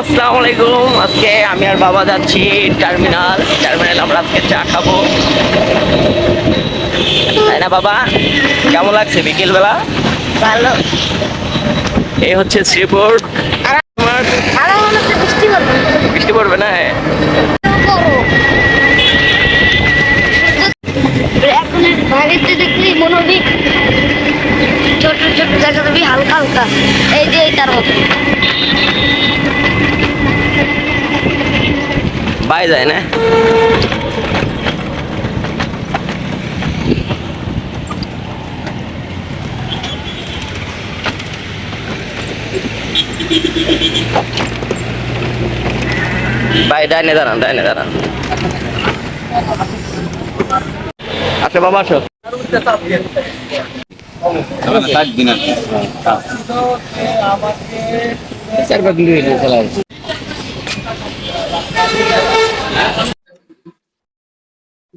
আসসালামু আলাইকুম। আজকে আমি আর বাবা যাচ্ছি টার্মিনাল। টার্মিনাল আমরা আজকে চা খাব। তাই না বাবা? কেমন লাগছে বিকেলবেলা? ভালো। এই হচ্ছে শ্রীপুর। বৃষ্টি পড়বে। না এখন বাইরেতে দেখলি মনে হবি ছোট ছোট জায়গা হালকা হালকা। এই যে এইটার মতো। বাই যায় না। বাই ডাইনে দাঁড়ান ডাইনে দাঁড়ান। আচ্ছা বাবা আসো। থাকবি না মানে দুটা দিবেন